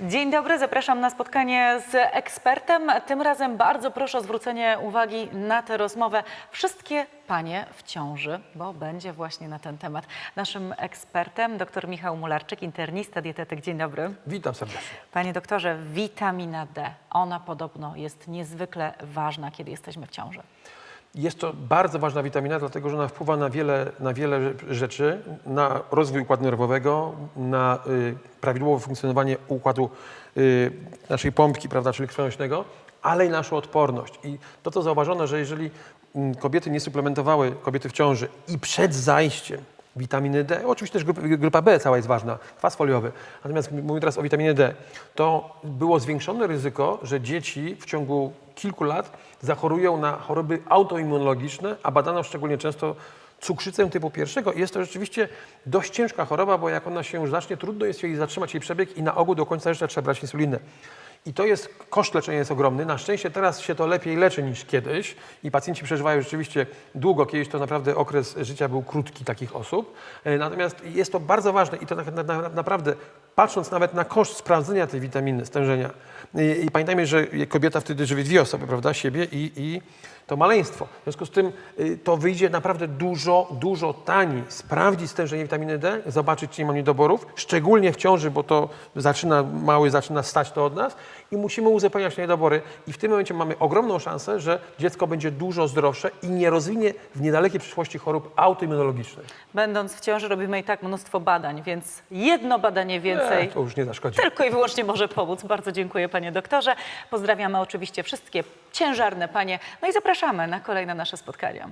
Dzień dobry, zapraszam na spotkanie z ekspertem. Tym razem bardzo proszę o zwrócenie uwagi na tę rozmowę. Wszystkie panie w ciąży, bo będzie właśnie na ten temat. Naszym ekspertem dr Michał Mularczyk, internista, dietetyk. Dzień dobry. Witam serdecznie. Panie doktorze, witamina D, ona podobno jest niezwykle ważna, kiedy jesteśmy w ciąży. Jest to bardzo ważna witamina, dlatego że ona wpływa na wiele, na wiele rzeczy, na rozwój układu nerwowego, na y, prawidłowe funkcjonowanie układu y, naszej pompki, prawda, czyli krwionośnego, ale i naszą odporność. I to, co zauważono, że jeżeli mm, kobiety nie suplementowały, kobiety w ciąży i przed zajściem witaminy D, oczywiście też grupa, B cała jest ważna, kwas foliowy, natomiast mówię teraz o witaminie D, to było zwiększone ryzyko, że dzieci w ciągu kilku lat zachorują na choroby autoimmunologiczne, a badano szczególnie często cukrzycę typu pierwszego. I jest to rzeczywiście dość ciężka choroba, bo jak ona się już zacznie, trudno jest jej zatrzymać jej przebieg i na ogół do końca życia trzeba brać insulinę. I to jest, koszt leczenia jest ogromny. Na szczęście teraz się to lepiej leczy niż kiedyś i pacjenci przeżywają rzeczywiście długo. Kiedyś to naprawdę okres życia był krótki takich osób. E, Natomiast jest to bardzo ważne i to na, na, na, naprawdę patrząc nawet na koszt sprawdzenia tej witaminy, stężenia. I, i pamiętajmy, że kobieta wtedy żywi dwie osoby, prawda? Siebie i, i to maleństwo. W związku z tym y, to wyjdzie naprawdę dużo, dużo taniej. Sprawdzić stężenie witaminy D, zobaczyć, czy nie ma niedoborów, szczególnie w ciąży, bo to zaczyna, mały zaczyna stać to od nas i musimy uzupełniać niedobory. I w tym momencie mamy ogromną szansę, że dziecko będzie dużo zdrowsze i nie rozwinie w niedalekiej przyszłości chorób autoimmunologicznych. Będąc w ciąży robimy i tak mnóstwo badań, więc jedno badanie więcej E, to już nie zaszkodzi. tylko i wyłącznie może pomóc. Bardzo dziękuję panie doktorze. Pozdrawiamy oczywiście wszystkie ciężarne panie. No i zapraszamy na kolejne nasze spotkania.